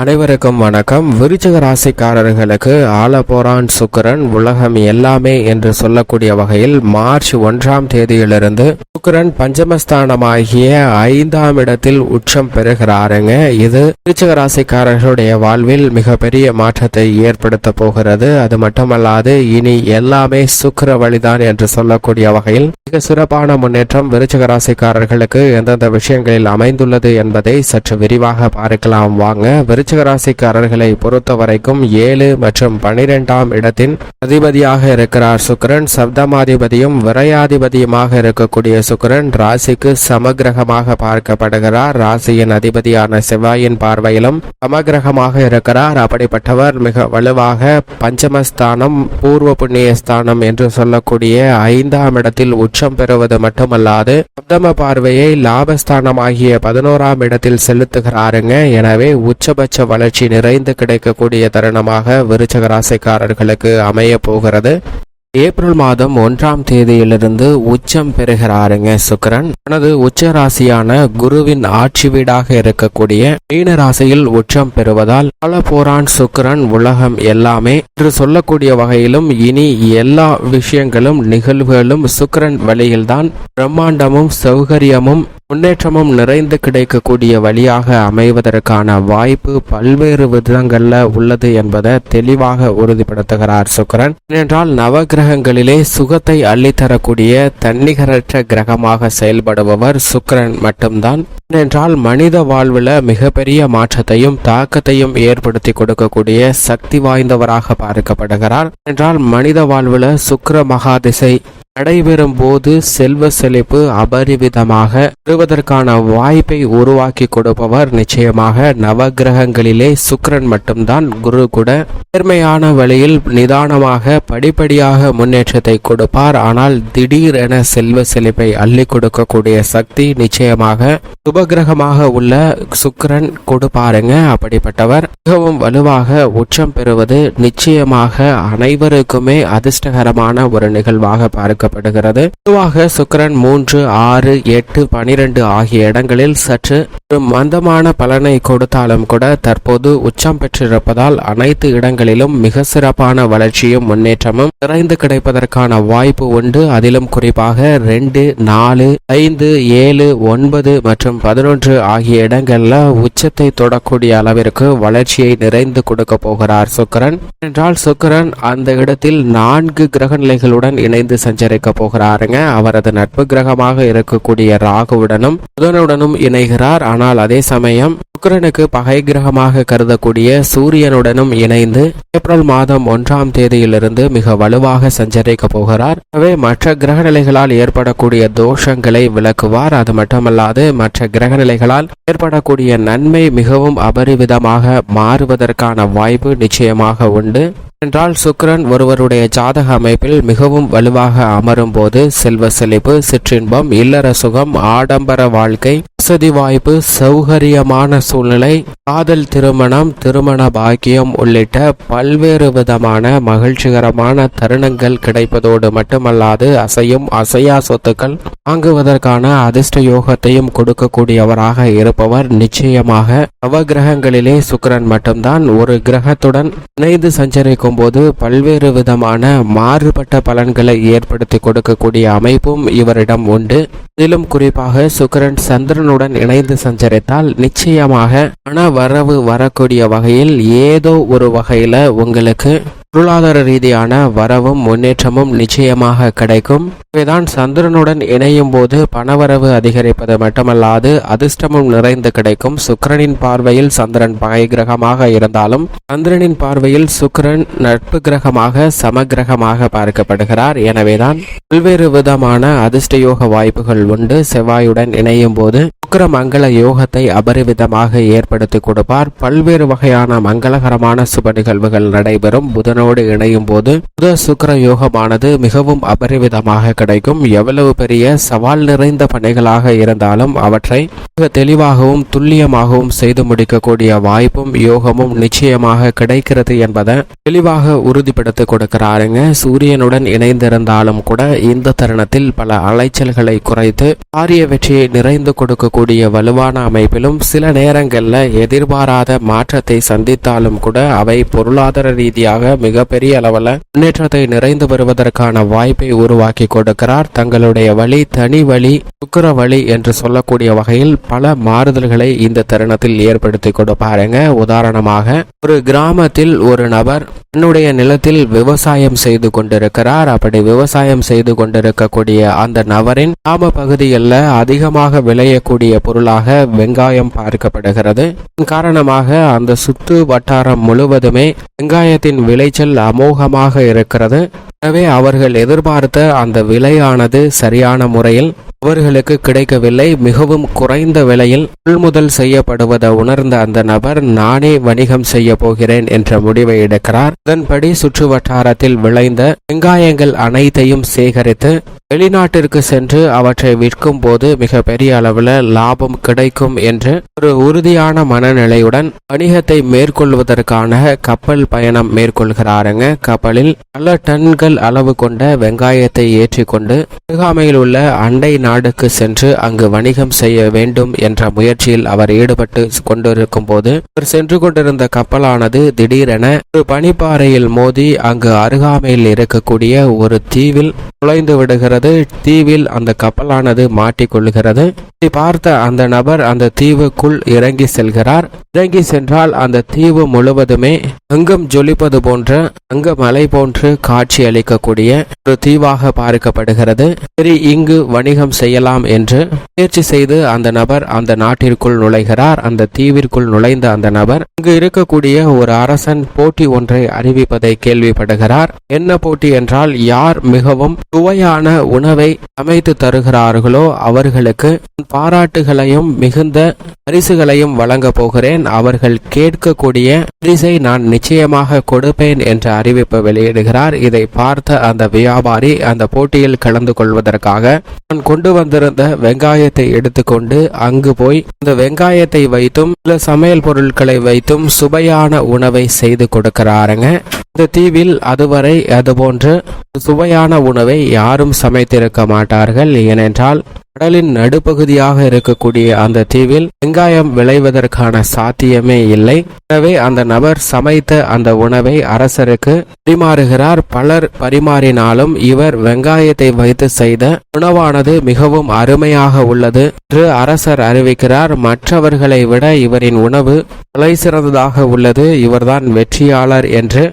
அனைவருக்கும் வணக்கம். விருச்சக ராசிக்காரர்களுக்கு ஆலபோரான் சுக்கிரன் உலகம் எல்லாமே என்று சொல்லக்கூடிய வகையில் மார்ச் ஒன்றாம் தேதியிலிருந்து சுக்கரன் பஞ்சமஸ்தானமாகிய ஐந்தாம் இடத்தில் உச்சம் பெறுகிறாருங்க. இது விருச்சக ராசிக்காரர்களுடைய வாழ்வில் மிகப்பெரிய மாற்றத்தை ஏற்படுத்த போகிறது. அது மட்டுமல்லாது இனி எல்லாமே சுக்கர வழிதான் என்று சொல்லக்கூடிய வகையில் மிக சிறப்பான முன்னேற்றம் விருச்சக ராசிக்காரர்களுக்கு எந்தெந்த விஷயங்களில் அமைந்துள்ளது என்பதை சற்று விரிவாக பார்க்கலாம். வாங்க. விருச்ச ராசிக்காரர்களை பொறுத்த வரைக்கும் ஏழு மற்றும் பனிரெண்டாம் இடத்தின் அதிபதியாக இருக்கிறார் சுக்கிரன். சப்தமாதிபதியும் விரையாதிபதியுமாக இருக்கக்கூடிய சுக்கரன் ராசிக்கு சமகிரகமாக பார்க்கப்படுகிறார். ராசியின் அதிபதியான செவ்வாயின் பார்வையிலும் சமகிரகமாக இருக்கிறார். அப்படிப்பட்டவர் மிக வலுவாக பஞ்சமஸ்தானம் பூர்வ புண்ணிய ஸ்தானம் என்று சொல்லக்கூடிய ஐந்தாம் இடத்தில் உச்சம் பெறுவது மட்டுமல்லாது சப்தம பார்வையை லாபஸ்தானமாகிய பதினோராம் இடத்தில் செலுத்துகிறாருங்க. எனவே உச்சபட்ச வளர்ச்சி நிறைந்து கிடைக்கக்கூடிய தருணமாக விருச்சக ராசிக்காரர்களுக்கு அமைய போகிறது. ஏப்ரல் மாதம் ஒன்றாம் தேதியிலிருந்து உச்சம் பெறுகிறாருங்க சுக்கரன். தனது உச்ச ராசியான குருவின் ஆட்சி வீடாக இருக்கக்கூடிய மீன ராசியில் உச்சம் பெறுவதால் பல போரான் சுக்கரன் உலகம் எல்லாமே என்று சொல்லக்கூடிய வகையிலும் இனி எல்லா விஷயங்களும் நிகழ்வுகளும் சுக்கரன் வழியில்தான் பிரம்மாண்டமும் சௌகரியமும் முன்னேற்றமும் நிறைந்து கிடைக்கக்கூடிய வழியாக அமைவதற்கான வாய்ப்பு பல்வேறு விதங்களில் உள்ளது என்பதை தெளிவாக உறுதிப்படுத்துகிறார் சுக்கரன். ஏனென்றால் நவகிரகங்களிலே சுகத்தை அள்ளித்தரக்கூடிய தன்னிகரற்ற கிரகமாக செயல்படுபவர் சுக்கிரன் மட்டும்தான். ஏனென்றால் மனித வாழ்வில் மிகப்பெரிய மாற்றத்தையும் தாக்கத்தையும் ஏற்படுத்தி கொடுக்கக்கூடிய சக்தி வாய்ந்தவராக பார்க்கப்படுகிறார். என்றால் மனித வாழ்வில் சுக்கர மகாதிசை நடைபெறும் போது செல்வ செழிப்பு அபரிவிதமாக பெறுவதற்கான வாய்ப்பை உருவாக்கி கொடுப்பவர் நிச்சயமாக நவகிரகங்களிலே சுக்கரன் மட்டும்தான். குரு கூட நேர்மையான வழியில் நிதானமாக படிப்படியாக முன்னேற்றத்தை கொடுப்பார். ஆனால் திடீரென செல்வ செழிப்பை அள்ளி கொடுக்கக்கூடிய சக்தி நிச்சயமாக சுபகிரகமாக உள்ள சுக்கரன் கொடுப்பாருங்க. அப்படிப்பட்டவர் மிகவும் வலுவாக உச்சம் பெறுவது நிச்சயமாக அனைவருக்குமே அதிர்ஷ்டகரமான ஒரு நிகழ்வாக பார்க்கப்படுகிறது பொதுவாக சுக்கரன் மூன்று ஆறு எட்டு பனிரெண்டு ஆகிய இடங்களில் சற்று மந்தமான பலனை கொடுத்தாலும் கூட தற்போது உச்சம் பெற்றிருப்பதால் அனைத்து இடங்களிலும் மிக சிறப்பான வளர்ச்சியும் முன்னேற்றமும் நிறைந்து கிடைப்பதற்கான வாய்ப்பு உண்டு. அதிலும் குறிப்பாக ரெண்டு நாலு ஐந்து ஏழு ஒன்பது மற்றும் பதினொன்று ஆகிய இடங்கள்ல உச்சத்தை தொடக்கூடிய அளவிற்கு வளர்ச்சியை நிறைந்து கொடுக்க போகிறார் சுக்கிரன். என்றால் சுக்கிரன் அந்த இடத்தில் நான்கு கிரக நிலைகளுடன் இணைந்து இருக்க போகிறாருங்க. அவரது நட்பு கிரகமாக இருக்கக்கூடிய ராகுவுடனும் புதனுடனும் இணைகிறார். ஆனால் அதே சமயம் சுக்கரனுக்கு பகை கிரகமாக கருதக்கூடிய சூரியனுடனும் இணைந்து ஏப்ரல் மாதம் ஒன்றாம் தேதியிலிருந்து மிக வலுவாக சஞ்சரிக்க போகிறார். எனவே மற்ற கிரக நிலைகளால் ஏற்படக்கூடிய தோஷங்களை விளக்குவார். அது மட்டுமல்லாது மற்ற கிரக நிலைகளால் ஏற்படக்கூடிய நன்மை மிகவும் அபரிவிதமாக மாறுவதற்கான வாய்ப்பு நிச்சயமாக உண்டு. என்றால் சுக்கிரன் ஒருவருடைய ஜாதக அமைப்பில் மிகவும் வலுவாக அமரும் போது செல்வ செழிப்பு சிற்றின்பம் இல்லற சுகம் ஆடம்பர வாழ்க்கை வசதி வாய்ப்பு சௌகரியமான சூழ்நிலை காதல் திருமணம் திருமண பாக்கியம் உள்ளிட்ட பல்வேறு விதமான மகிழ்ச்சிகரமான தருணங்கள் கிடைப்பதோடு மட்டுமல்லாது அசையும் அசையா சொத்துக்கள் வாங்குவதற்கான அதிர்ஷ்ட யோகத்தையும் கொடுக்கக்கூடியவராக இருப்பவர் நிச்சயமாக நவகிரகங்களிலே சுக்கிரன் மட்டும்தான். ஒரு கிரகத்துடன் இணைந்து சஞ்சரிக்கும் போது பல்வேறு விதமான மாறுபட்ட பலன்களை ஏற்படுத்தி கொடுக்கக்கூடிய அமைப்பும் இவரிடம் உண்டு. இதிலும் குறிப்பாக சுக்கிரன் சந்திரனுடன் இணைந்து சஞ்சரித்தால் நிச்சயமாக பண வரவு வரக்கூடிய வகையில் ஏதோ ஒரு வகையில உங்களுக்கு பொருளாதார ரீதியான வரவும் முன்னேற்றமும் நிச்சயமாக கிடைக்கும். இவைதான் சந்திரனுடன் இணையும் போது பணவரவு அதிகரிப்பது மட்டுமல்லாது அதிர்ஷ்டமும் நிறைந்து கிடைக்கும். சுக்கரனின் பார்வையில் சந்திரன் பகை கிரகமாக இருந்தாலும் சந்திரனின் பார்வையில் சுக்கரன் நட்பு கிரகமாக சமகிரகமாக பார்க்கப்படுகிறார். எனவேதான் பல்வேறு விதமான அதிர்ஷ்ட யோக வாய்ப்புகள் உண்டு. செவ்வாயுடன் இணையும் போது சுக்கர மங்கள யோகத்தை அபரிவிதமாக ஏற்படுத்தி கொடுப்பார். பல்வேறு வகையான மங்களகரமான சுப நிகழ்வுகள் நடைபெறும். புதனோடு இணையும் போது புத சுக்கிர யோகமானது மிகவும் அபரிவிதமாக கிடைக்கும். எவ்வளவு பெரிய சவால் நிறைந்த பணிகளாக இருந்தாலும் அவற்றை மிக தெளிவாகவும் துல்லியமாகவும் செய்து முடிக்கக்கூடிய வாய்ப்பும் யோகமும் நிச்சயமாக கிடைக்கிறது என்பதை தெளிவாக உறுதிப்படுத்திக் கொடுக்கிறாருங்க. சூரியனுடன் இணைந்திருந்தாலும் கூட இந்த தருணத்தில் பல அலைச்சல்களை குறைத்து காரிய வெற்றியை நிறைந்து கொடுக்கக்கூடிய இருக்கக்கூடிய வலுவான அமைப்பிலும் சில நேரங்களில் எதிர்பாராத மாற்றத்தை சந்தித்தாலும் கூட அவை பொருளாதார ரீதியாக மிகப்பெரிய அளவில் முன்னேற்றத்தை நிறைந்து வருவதற்கான வாய்ப்பை உருவாக்கி கொடுக்கிறார். தங்களுடைய வழி தனி வழி சுக்கர வழி என்று சொல்லக்கூடிய வகையில் பல மாறுதல்களை இந்த தருணத்தில் ஏற்படுத்தி கொடுப்பாருங்க. உதாரணமாக ஒரு கிராமத்தில் ஒரு நபர் தன்னுடைய நிலத்தில் விவசாயம் செய்து கொண்டிருக்கிறார். அப்படி விவசாயம் செய்து கொண்டிருக்கக்கூடிய அந்த நபரின் கிராம பகுதிகளில் அதிகமாக விளையக்கூடிய பொருளாக வெங்காயம் பார்க்கப்படுகிறது. இதன் காரணமாக அந்த சுத்து வட்டாரம் முழுவதுமே வெங்காயத்தின் விளைச்சல் அமோகமாக இருக்கிறது. எனவே அவர்கள் எதிர்பார்த்த அந்த விலையானது சரியான முறையில் அவர்களுக்கு கிடைக்கவில்லை. மிகவும் குறைந்த விலையில் கொள்முதல் செய்யப்படுவதை உணர்ந்த அந்த நபர் நானே வணிகம் செய்ய போகிறேன் என்ற முடிவை எடுக்கிறார். அதன்படி சுற்று வட்டாரத்தில் விளைந்த வெங்காயங்கள் அனைத்தையும் சேகரித்து வெளிநாட்டிற்கு சென்று அவற்றை விற்கும் போது மிக பெரிய அளவில் லாபம் கிடைக்கும் என்று ஒரு உறுதியான மனநிலையுடன் வணிகத்தை மேற்கொள்வதற்கான கப்பல் பயணம் மேற்கொள்கிறாருங்க. கப்பலில் பல டன்கள் அளவு கொண்ட வெங்காயத்தை ஏற்றிக்கொண்டு அருகாமையில் உள்ள அண்டை நாடுக்கு சென்று அங்கு வணிகம் செய்ய வேண்டும் என்ற முயற்சியில் அவர் ஈடுபட்டு கொண்டிருக்கும் போது அவர் சென்று கொண்டிருந்த கப்பலானது திடீரென ஒரு பனிப்பாறையில் மோதி அங்கு அருகாமையில் இருக்கக்கூடிய ஒரு தீவில் நுழைந்து விடுகிறது. தீவில் அந்த கப்பலானது மாட்டிக்கொள்கிறது இதை பார்த்த அந்த நபர் அந்த தீவுக்குள் இறங்கி செல்கிறார். இறங்கி சென்றால் அந்த தீவு முழுவதுமே அங்கம் ஜொலிப்பது போன்ற அங்க மலை போன்று காட்சி அளிக்கக்கூடிய ஒரு தீவாக பார்க்கப்படுகிறது. சரி இங்கு வணிகம் செய்யலாம் என்று முயற்சி செய்து அந்த நபர் அந்த நாட்டிற்குள் நுழைகிறார். அந்த தீவிற்குள் நுழைந்த அந்த நபர் அங்கு இருக்கக்கூடிய ஒரு அரசன் போட்டி ஒன்றை அறிவிப்பதை கேள்விப்படுகிறார். என்ன போட்டி என்றால் யார் மிகவும் சுவையான உணவை அமைத்து தருகிறார்களோ அவர்களுக்கு பாராட்டுகளையும் மிகுந்த பரிசுகளையும் வழங்க போகிறேன். அவர்கள் கேட்கக்கூடிய பரிசை நான் நிச்சயமாக கொடுப்பேன் என்ற அறிவிப்பு வெளியிடுகிறார். இதை பார்த்த அந்த வியாபாரி அந்த போட்டியில் கலந்து கொள்வதற்காக நான் கொண்டு வந்திருந்த வெங்காயத்தை எடுத்துக்கொண்டு அங்கு போய் அந்த வெங்காயத்தை வைத்தும் சில சமையல் பொருட்களை வைத்தும் சுவையான உணவை செய்து கொடுக்கிறாருங்க. இந்த தீவில் அதுவரை அதுபோன்று சுவையான உணவை யாரும் சமைத்திருக்க மாட்டார்கள். ஏனென்றால் கடலின் நடுப்பகுதியாக இருக்கக்கூடிய அந்த தீவில் வெங்காயம் விளைவதற்கான சாத்தியமே இல்லை. எனவே அந்த நபர் சமைத்த அந்த உணவை அரசருக்கு பரிமாறுகிறார். பலர் பரிமாறினாலும் இவர் வெங்காயத்தை வைத்து செய்த உணவானது மிகவும் அருமையாக உள்ளது என்று அரசர் அறிவிக்கிறார். மற்றவர்களை விட இவரின் உணவு தலை சிறந்ததாக உள்ளது. இவர்தான் வெற்றியாளர் என்று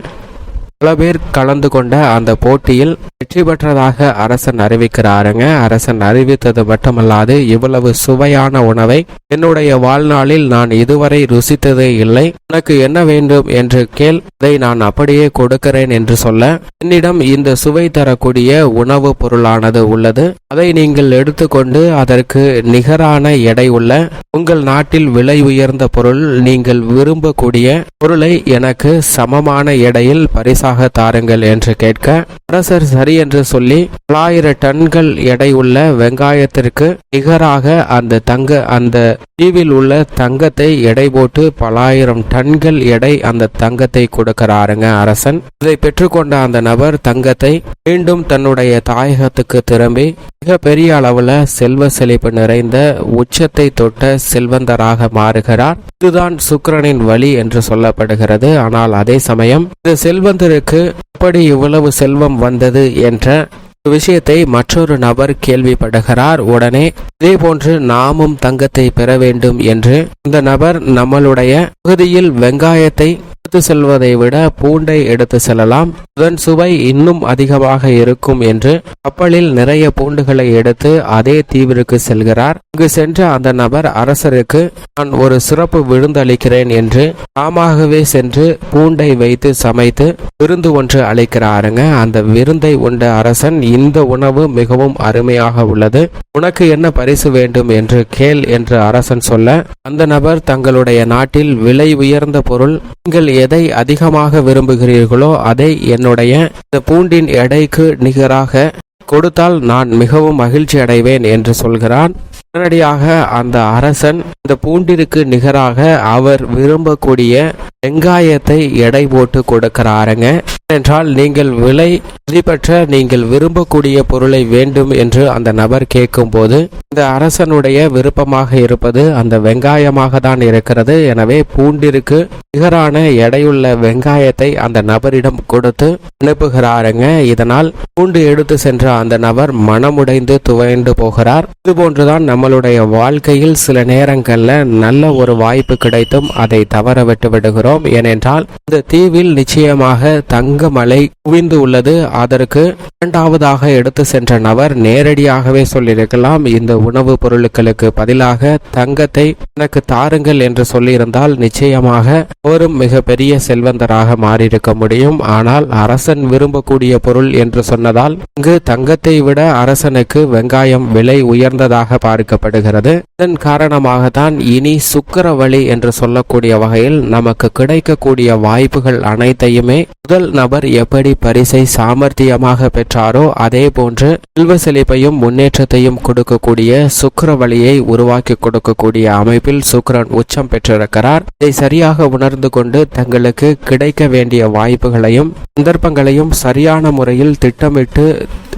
பல பேர் கலந்து கொண்ட அந்த போட்டியில் வெற்றி பெற்றதாக அரசன் அறிவிக்கிறாருங்க. அரசன் அறிவித்தது மட்டுமல்லாது இவ்வளவு சுவையான உணவை என்னுடைய வாழ்நாளில் நான் இதுவரை ருசித்ததே இல்லை. உனக்கு என்ன வேண்டும் என்று கேள் இதை நான் அப்படியே கொடுக்கிறேன் என்று சொல்ல என்னிடம் இந்த சுவை தரக்கூடிய உணவு பொருளானது உள்ளது. அதை நீங்கள் எடுத்துக்கொண்டு அதற்கு நிகரான எடை உள்ள உங்கள் நாட்டில் விலை உயர்ந்த பொருள் நீங்கள் விரும்பக்கூடிய பொருளை எனக்கு சமமான எடையில் காசாக தாருங்கள் என்று கேட்க அரசர் சரி என்று சொல்லி பலாயிர டன்கள் எடை உள்ள வெங்காயத்திற்கு நிகராக அந்த தங்க அந்த தீவில் உள்ள தங்கத்தை எடை போட்டு பலாயிரம் டன்கள் எடை அந்த தங்கத்தை கொடுக்கிறாருங்க அரசன். இதை பெற்றுக்கொண்ட அந்த நபர் தங்கத்தை மீண்டும் தன்னுடைய தாயகத்துக்கு திரும்பி மிக பெரிய அளவுல செல்வ செழிப்பு நிறைந்த உச்சத்தை தொட்ட செல்வந்தராக மாறுகிறார். இதுதான் சுக்கரனின் வழி என்று சொல்லப்படுகிறது. ஆனால் அதே சமயம் இந்த செல்வந்தர் இவருக்கு எப்படி இவ்வளவு செல்வம் வந்தது என்ற விஷயத்தை மற்றொரு நபர் கேள்விப்படுகிறார். உடனே இதே போன்று நாமும் தங்கத்தை பெற வேண்டும் என்று இந்த நபர் நம்மளுடைய பகுதியில் வெங்காயத்தை எடுத்து செல்வதை விட பூண்டை எடுத்து செல்லலாம். அதன் சுவை இன்னும் அதிகமாக இருக்கும் என்று கப்பலில் நிறைய பூண்டுகளை எடுத்து அதே தீவிற்கு செல்கிறார். அங்கு சென்ற அந்த நபர் அரசருக்கு நான் ஒரு சிறப்பு விருந்தளிக்கிறேன் என்று தாமாகவே சென்று பூண்டை வைத்து சமைத்து விருந்து ஒன்று அளிக்கிறாருங்க. அந்த விருந்தை உண்ட அரசன் இந்த உணவு மிகவும் அருமையாக உள்ளது. உனக்கு என்ன பரிசு வேண்டும்? என்று கேள் என்று அரசன் சொல்ல அந்த நபர் தங்களுடைய நாட்டில் விலை உயர்ந்த பொருள் நீங்கள் எதை அதிகமாக விரும்புகிறீர்களோ அதை என்னுடைய இந்த பூண்டின் எடைக்கு நிகராக கொடுத்தால் நான் மிகவும் மகிழ்ச்சி அடைவேன் என்று சொல்கிறான். உடனடியாக அந்த அரசன் இந்த பூண்டிற்கு நிகராக அவர் விரும்பக்கூடிய வெங்காயத்தை எடை போட்டு கொடுக்கிறாருங்க. என்றால் நீங்கள் விலை மதிப்பற்ற நீங்கள் விரும்பக்கூடிய பொருளை வேண்டும் என்று அந்த நபர் கேட்கும்போது இந்த அரசனுடைய விருப்பமாக இருப்பது அந்த வெங்காயமாக தான் இருக்கிறது. எனவே பூண்டிற்கு நிகரான எடையுள்ள வெங்காயத்தை அந்த நபரிடம் கொடுத்து அனுப்புகிறாருங்க. இதனால் பூண்டு எடுத்து சென்ற அந்த நபர் மனமுடைந்து துவைந்து போகிறார். இதுபோன்றுதான் நம்மளுடைய வாழ்க்கையில் சில நேரங்களில் நல்ல ஒரு வாய்ப்பு கிடைத்தும் அதை தவற விட்டு விடுகிறோம். ஏனென்றால் இந்த தீவில் நிச்சயமாக தங்க மலை குவிந்து உள்ளது. அதற்கு இரண்டாவதாக எடுத்து சென்ற நபர் நேரடியாகவே சொல்லியிருக்கலாம். இந்த உணவுப் பொருட்களுக்கு பதிலாக தங்கத்தை எனக்கு தாருங்கள் என்று சொல்லியிருந்தால் நிச்சயமாக அவரும் மிகப்பெரிய செல்வந்தராக மாறியிருக்க முடியும். ஆனால் அரசன் விரும்பக்கூடிய பொருள் என்று சொன்னதால் இங்கு தங்கத்தை விட அரசனுக்கு வெங்காயம் விலை உயர்ந்ததாக பார்க்க அழைக்கப்படுகிறது இதன் காரணமாகத்தான் இனி சுக்கரவழி என்று சொல்லக்கூடிய வகையில் நமக்கு கிடைக்கக்கூடிய வாய்ப்புகள் அனைத்தையுமே முதல் நபர் எப்படி பரிசை சாமர்த்தியமாக பெற்றாரோ அதே போன்று செல்வ செழிப்பையும் முன்னேற்றத்தையும் கொடுக்கக்கூடிய சுக்கரவழியை உருவாக்கி கொடுக்கக்கூடிய அமைப்பில் சுக்கிரன் உச்சம் பெற்றிருக்கிறார். இதை சரியாக உணர்ந்து கொண்டு தங்களுக்கு கிடைக்க வேண்டிய வாய்ப்புகளையும் சந்தர்ப்பங்களையும் சரியான முறையில் திட்டமிட்டு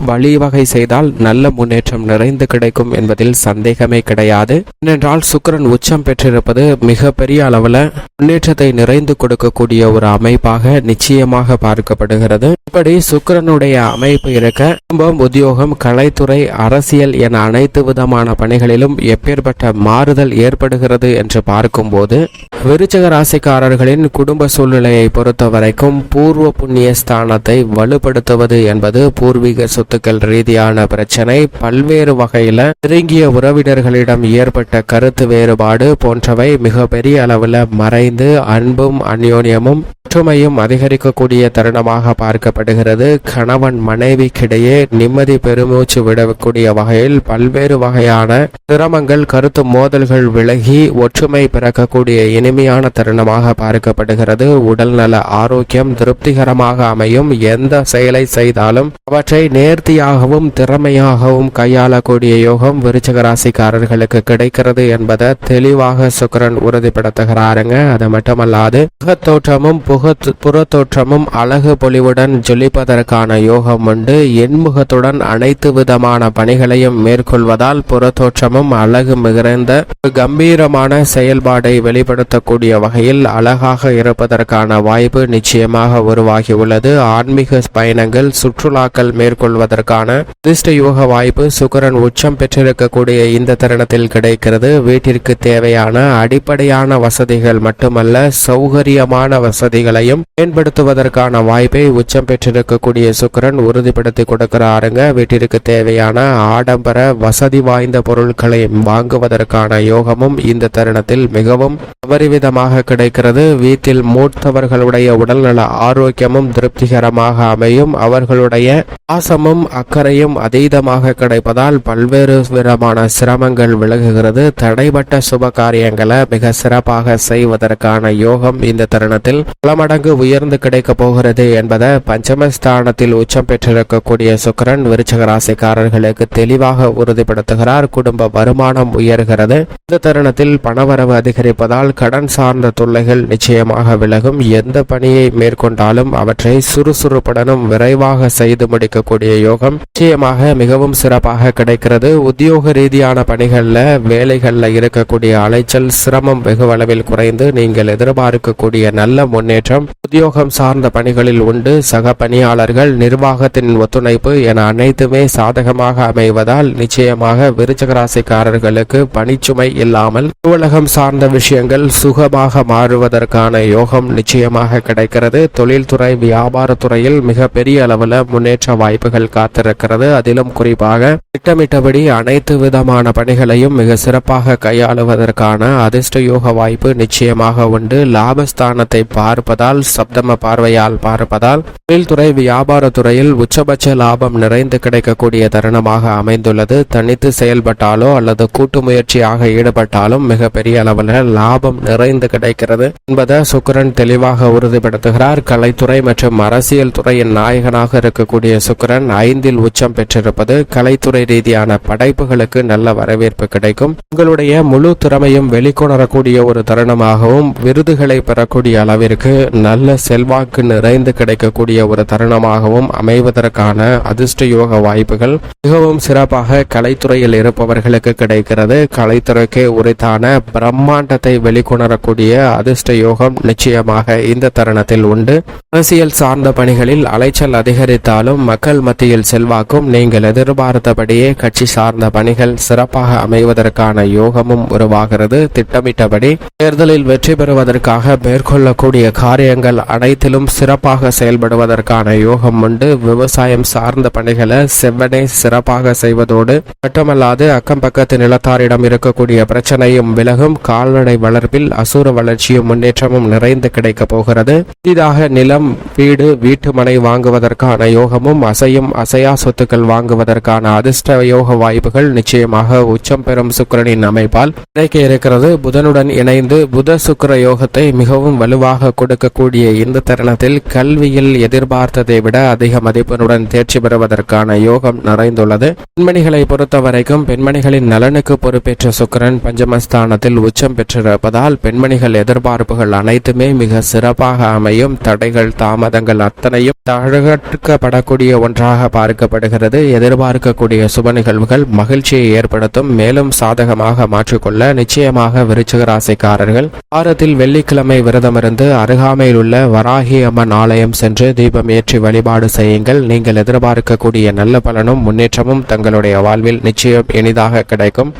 வழிவகை செய்தால் நல்ல முன்னேற்றம் நிறைந்து கிடைக்கும் என்பதில் சந்தேகமே கிடையாது. ஏனென்றால் சுக்கிரன் உச்சம் பெற்றிருப்பது மிக பெரிய அளவில் முன்னேற்றத்தை நிறைந்து கொடுக்கக்கூடிய ஒரு அமைப்பாக நிச்சயமாக பார்க்கப்படுகிறது. இப்படி சுக்கிரனுடைய அமைப்பு இருக்க குடும்பம் உத்தியோகம் கலைத்துறை அரசியல் என அனைத்து விதமான பணிகளிலும் எப்பேற்பட்ட மாறுதல் ஏற்படுகிறது என்று பார்க்கும்போது விருச்சக ராசிக்காரர்களின் குடும்ப சூழ்நிலையை பொறுத்த வரைக்கும் பூர்வ புண்ணிய ஸ்தானத்தை வலுப்படுத்துவது என்பது பூர்வீக சொத்துக்கள் ரீதியான பிரச்சனை. பல்வேறு வகையில நெருங்கிய உறவினர்களிடம் ஏற்பட்ட கருத்து வேறுபாடு போன்றவை மிக பெரிய அளவில் மறைந்து அன்பும் அந்யோன்யமும் ஒற்றுமையும் அதிகரிக்கக்கூடிய தருணமாக பார்க்கப்படுகிறது கணவன் மனைவிக்கிடையே நிம்மதி பெருமூச்சு விடக்கூடிய வகையில் பல்வேறு வகையான சிரமங்கள் கருத்து மோதல்கள் விலகி ஒற்றுமை பிறக்கக்கூடிய இனிமையான தருணமாக பார்க்கப்படுகிறது. உடல் நல ஆரோக்கியம் திருப்திகரமாக அமையும். எந்த செயலை செய்தாலும் அவற்றை நேர்த்தியாகவும் திறமையாகவும் கையாளக்கூடிய யோகம் விருச்சக ராசிக்காரர்களுக்கு கிடைக்கிறது என்பதை தெளிவாக சுக்கரன் உறுதிப்படுத்துகிறாருங்க. அது மட்டுமல்லாது முகத்தோற்றமும் புகத் புறத்தோற்றமும் அழகு பொலிவுடன் ஜொலிப்பதற்கான யோகம் உண்டு. எண்முகத்துடன் அனைத்து விதமான பணிகளையும் மேற்கொள்வதால் புறத்தோற்றமும் அழகு மிகுந்த கம்பீரமான செயல்பாடை வெளிப்படுத்தக்கூடிய வகையில் அழகாக இருப்பதற்கான வாய்ப்பு நிச்சயமாக உருவாகியுள்ளது. ஆன்மீக பயணங்கள் சுற்றுலாக்கள் மேற்கொள்வதற்கான அதிர்ஷ்ட யோக வாய்ப்பு சுக்கரன் உச்சம் பெற்றிருக்கக்கூடிய இந்த தருணத்தில் கிடைக்கிறது. வீட்டிற்கு தேவையான அடிப்படையான வசதிகள் மட்டுமல்ல சௌகரியமான வசதிகளையும் மேம்படுத்துவதற்கான வாய்ப்பை உச்சம் பெற்றிருக்கக்கூடிய சுக்கரன் உறுதிப்படுத்தி கொடுக்கிறாருங்க. வீட்டிற்கு தேவையான ஆடம்பர வசதி வாய்ந்த பொருட்களை வாங்குவதற்கான யோகமும் இந்த தருணத்தில் மிகவும் அபரிவிதமாக கிடைக்கிறது. வீட்டில் மூத்தவர்களுடைய உடல்நல ஆரோக்கியமும் திருப்திகரமாக அமையும். அவர்களுடைய பாசமும் அக்கறையும் அதீதமாக கிடைப்பதால் பல்வேறு விதமான சிரமங்கள் விலகுகிறது. தடைபட்ட சுப காரியங்களை மிக சிறப்பாக செய்வதற்கான யோகம் இந்த தருணத்தில் பல மடங்கு உயர்ந்து கிடைக்கப் போகிறது என்பதை பஞ்ச பஞ்சமஸ்தானத்தில் உச்சம் பெற்றிருக்கக்கூடிய சுக்கரன் விருச்சக ராசிக்காரர்களுக்கு தெளிவாக உறுதிப்படுத்துகிறார். குடும்ப வருமானம் உயர்கிறது. இந்த தருணத்தில் பணவரவு அதிகரிப்பதால் கடன் சார்ந்த தொல்லைகள் நிச்சயமாக விலகும். எந்த பணியை மேற்கொண்டாலும் அவற்றை சுறுசுறுப்புடனும் விரைவாக செய்து முடிக்கக்கூடிய யோகம் நிச்சயமாக மிகவும் சிறப்பாக கிடைக்கிறது. உத்தியோக ரீதியான பணிகள்ல வேலைகள்ல இருக்கக்கூடிய அலைச்சல் சிரமம் வெகுவளவில் குறைந்து நீங்கள் எதிர்பார்க்கக்கூடிய நல்ல முன்னேற்றம் உத்தியோகம் சார்ந்த பணிகளில் உண்டு. சக பணியாளர்கள் நிர்வாகத்தின் ஒத்துழைப்பு என அனைத்துமே சாதகமாக அமைவதால் நிச்சயமாக விருச்சகராசிக்காரர்களுக்கு பணிச்சுமை இல்லாமல் அலுவலகம் சார்ந்த விஷயங்கள் சுகமாக மாறுவதற்கான யோகம் நிச்சயமாக கிடைக்கிறது. தொழில்துறை வியாபாரத்துறையில் மிகப்பெரிய அளவில் முன்னேற்ற வாய்ப்புகள் காத்திருக்கிறது. அதிலும் குறிப்பாக திட்டமிட்டபடி அனைத்து விதமான பணிகளையும் மிக சிறப்பாக கையாளுவதற்கான அதிர்ஷ்ட யோக வாய்ப்பு நிச்சயமாக உண்டு. லாபஸ்தானத்தை பார்ப்பதால் சப்தம பார்வையால் பார்ப்பதால் தொழில்துறை வியாபாரத்துறையில் உச்சபட்ச லாபம் நிறைந்து கிடைக்கக்கூடிய தருணமாக அமைந்துள்ளது. தனித்து செயல்பட்டாலோ அல்லது கூட்டு முயற்சியாக ஈடுபட்டாலும் மிக பெரிய அளவில் லாபம் நிறைந்து கிடைக்கிறது என்பதை சுக்கரன் தெளிவாக உறுதிப்படுத்துகிறார். கலைத்துறை மற்றும் அரசியல் துறையின் நாயகனாக இருக்கக்கூடிய சுக்கிரன் ஐந்தில் உச்சம் பெற்றிருப்பது கலைத்துறை ரீதியான படைப்புகளுக்கு நல்ல வரவேற்பு கிடைக்கும். உங்களுடைய முழு திறமையும் வெளிக்கொணரக்கூடிய ஒரு தருணமாகவும் விருதுகளை பெறக்கூடிய அளவிற்கு நல்ல செல்வாக்கு நிறைந்து கிடைக்கக்கூடிய ஒரு தருணமாகவும் அமைவதற்கான அதிர்ஷ்ட யோக வாய்ப்புகள் மிகவும் சிறப்பாக கலைத்துறையில் இருப்பவர்களுக்கு கிடைக்கிறது. கலைத்துறைக்கு உரித்தான பிரம்மாண்டத்தை வெளிக்கொணரக்கூடிய அதிர்ஷ்ட யோகம் நிச்சயமாக இந்த தருணத்தில் உண்டு. அரசியல் சார்ந்த பணிகளில் அலைச்சல் அதிகரித்தாலும் மக்கள் மத்தியில் செல்வாக்கும் நீங்கள் எதிர்பார்த்தபடியே கட்சி சார்ந்த பணிகள் சிறப்பாக அமைவதற்கான யோகமும் உருவாகிறது. திட்டமிட்டபடி தேர்தலில் வெற்றி பெறுவதற்காக மேற்கொள்ளக்கூடிய காரியங்கள் அனைத்திலும் சிறப்பாக செயல்படுவதற்கு செய்வதற்கான யோகம் உண்டு. விவசாயம் சார்ந்த பணிகளை செவ்வனே சிறப்பாக செய்வதோடு மட்டுமல்லாது அக்கம் பக்கத்து நிலத்தாரிடம் இருக்கக்கூடிய பிரச்சனையும் விலகும். கால்நடை வளர்ப்பில் அசுர வளர்ச்சியும் முன்னேற்றமும் நிறைந்து கிடைக்கப் போகிறது. புதிதாக நிலம் வீடு வீட்டு மனை வாங்குவதற்கான யோகமும் அசையும் அசையா சொத்துக்கள் வாங்குவதற்கான அதிர்ஷ்ட யோக வாய்ப்புகள் நிச்சயமாக உச்சம் பெறும் சுக்கிரனின் அமைப்பால் கிடைக்க இருக்கிறது. புதனுடன் இணைந்து புத சுக்கர யோகத்தை மிகவும் வலுவாக கொடுக்கக்கூடிய இந்த தருணத்தில் கல்வியில் எதிர்ப்பு எதிர்பார்த்ததை விட அதிக மதிப்பெண்ணுடன் தேர்ச்சி பெறுவதற்கான யோகம் நிறைந்துள்ளது. பெண்மணிகளை பொறுத்தவரைக்கும் பெண்மணிகளின் நலனுக்கு பொறுப்பேற்ற சுக்கிரன் பஞ்சமஸ்தானத்தில் உச்சம் பெற்றிருப்பதால் பெண்மணிகள் எதிர்பார்ப்புகள் அனைத்துமே மிக சிறப்பாக அமையும். தடைகள் தாமதங்கள் அத்தனையும் தழகப்படக்கூடிய ஒன்றாக பார்க்கப்படுகிறது. எதிர்பார்க்கக்கூடிய சுப நிகழ்வுகள் மகிழ்ச்சியை ஏற்படுத்தும். மேலும் சாதகமாக மாற்றிக்கொள்ள நிச்சயமாக விருச்சிக ராசிக்காரர்கள் வாரத்தில் வெள்ளிக்கிழமை விரதமிருந்து அருகாமையில் உள்ள வராகி அம்மன் ஆலயம் சென்று தீபம் ஏற்றி வழிபாடு செய்யுங்கள். நீங்கள் எதிர்பார்க்கக்கூடிய நல்ல பலனும் முன்னேற்றமும் தங்களுடைய வாழ்வில் நிச்சயம் இனிதாக கிடைக்கும்.